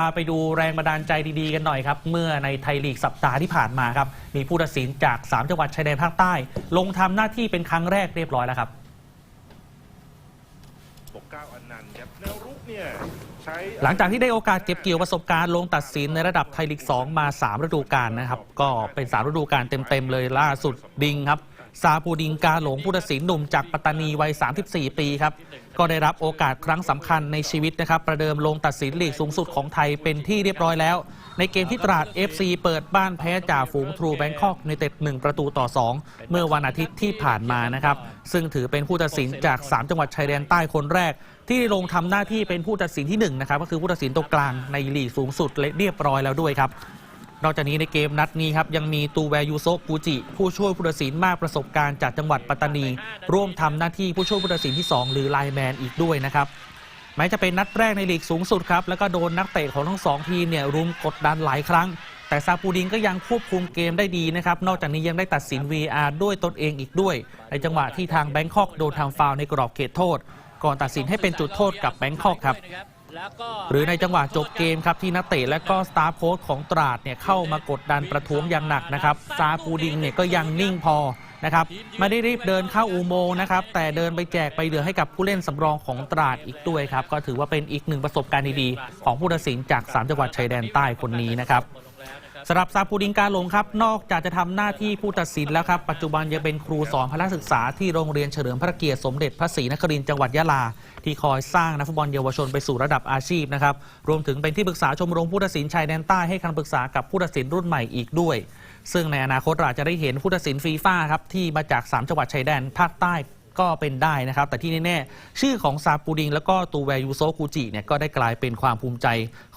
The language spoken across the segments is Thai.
พาไปดูแรงบันดาลใจดีๆกันหน่อยครับ เมื่อในไทยลีกสัปดาห์ที่ผ่านมาครับ มีผู้ตัดสินจาก 3 จังหวัดชายแดนภาคใต้ ลงทำหน้าที่เป็นครั้งแรกเรียบร้อยแล้วครับปกเกล้าอนันต์ครับแนวรุกเนี่ยใช้หลังจากที่ได้โอกาสเก็บเกี่ยวประสบการณ์ลงตัดสินในระดับไทยลีก 2 มา 3 ฤดูกาลนะครับ ก็เป็น 3 ฤดูกาลเต็มๆเลยล่าสุดดิงครับ ซาปูดิงกาหลงผู้ตัดสินหนุ่มจากปัตตานีวัย 34 ปีครับ ก็ได้รับโอกาสครั้งสำคัญในชีวิตนะครับ ประเดิมลงตัดสินลีกสูงสุดของไทยเป็นที่เรียบร้อยแล้ว ในเกมที่ตราด FC เปิดบ้านแพ้จ่าฝูงทรูแบงคอกในเต็ด 1 ประตูต่อ 2 เมื่อวันอาทิตย์ที่ผ่านมานะครับ ซึ่งถือเป็นผู้ตัดสินจาก 3 จังหวัดชายแดนใต้คนแรก ที่ลงทำหน้าที่เป็นผู้ตัดสินที่หนึ่งนะครับก็คือผู้ตัดสินตรงกลางในลีกสูงสุดเรียบร้อยแล้วด้วยครับ นอกจากนี้ในเกมนัดนี้ครับยังมีตูแวยูโซะกูจิ ผู้ช่วยผู้ตัดสินมากประสบการณ์จากจังหวัดปัตตานี ร่วมทำหน้าที่ผู้ช่วยผู้ตัดสินที่ 2 หรือไลแมนอีกด้วยนะครับแม้จะเป็นนัดแรกในลีกสูงสุดครับแล้วก็โดนนักเตะของทั้งสองทีมเนี่ยรุมกดดันหลายครั้ง แต่ซาปูดิงก็ยังควบคุมเกมได้ดีนะครับนอกจากนี้ยังได้ตัดสิน VR ด้วยตนเองอีกด้วย ในจังหวะที่ทางแบงคอกโดนทำฟาวในกรอบเขตโทษ ก่อนตัดสินให้เป็นจุดโทษกับแบงคอกครับ หรือในจังหวะจบเกมครับที่นักเตะและก็สตาร์โค้ชของตราดเนี่ยเข้ามากดดันประท้วงอย่างหนักนะครับซาปูดิงเนี่ยก็ยังนิ่งพอนะครับไม่ได้รีบเดินเข้าอุโมงค์นะครับแต่เดินไปแจกไปเหลือให้กับผู้เล่นสำรองของตราดอีกด้วยครับก็ถือว่าเป็นอีกหนึ่งประสบการณ์ดีๆของผู้ตัดสินจาก 3 จังหวัดชายแดนใต้คนนี้นะครับ สำหรับซาปูดิงกาหลงครับ นอกจากจะทำหน้าที่ผู้ตัดสินแล้วครับ ปัจจุบันยังเป็นครูสอนพละศึกษาที่โรงเรียนเฉลิมพระเกียรติสมเด็จพระศรีนครินทร์จังหวัดยะลา ที่คอยสร้างนักฟุตบอลเยาวชนไปสู่ระดับอาชีพนะครับ รวมถึงเป็นที่ปรึกษาชมรมผู้ตัดสินชายแดนใต้ให้คำปรึกษากับผู้ตัดสินรุ่นใหม่อีกด้วย ซึ่งในอนาคตเราจจะได้เห็นผู้ตัดสินฟีฟ่าครับที่มาจาก 3 จังหวัดชายแดนภาคใต้ ก็เป็นได้นะครับ แต่ที่แน่ๆ ชื่อของซาปูดิง แล้วก็ตูแวยูโซคูจิเนี่ยก็ได้กลายเป็นความภูมิใจ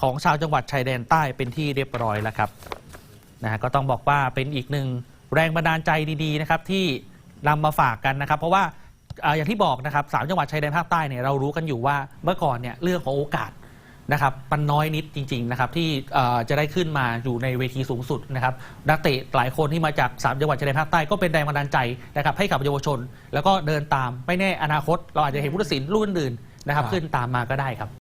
ของชาวจังหวัดชายแดนใต้เป็นที่เรียบร้อยแล้วครับนะฮะก็ต้องบอกว่าเป็นอีกหนึ่งแรงบันดาลใจดีๆนะครับที่นำมาฝากกันนะครับ เพราะว่าอย่างที่บอกนะครับสามจังหวัดชายแดนภาคใต้เนี่ยเรารู้กันอยู่ว่าเมื่อก่อนเนี่ยเรื่องของโอกาส นะครับมันน้อยนิดจริงๆนะครับที่เอ่อจะได้ขึ้นมาอยู่ในเวทีสูงสุดนะครับนักเตะหลายคนที่มาจากสามจังหวัดชายแดนภาคใต้ก็เป็นแรงบันดาลใจนะครับให้กับเยาวชน แล้วก็เดินตามไม่แน่อนาคต เราอาจจะเห็นผู้ตัดสินรุ่นอื่นๆนะครับขึ้นตามมาก็ได้ครับ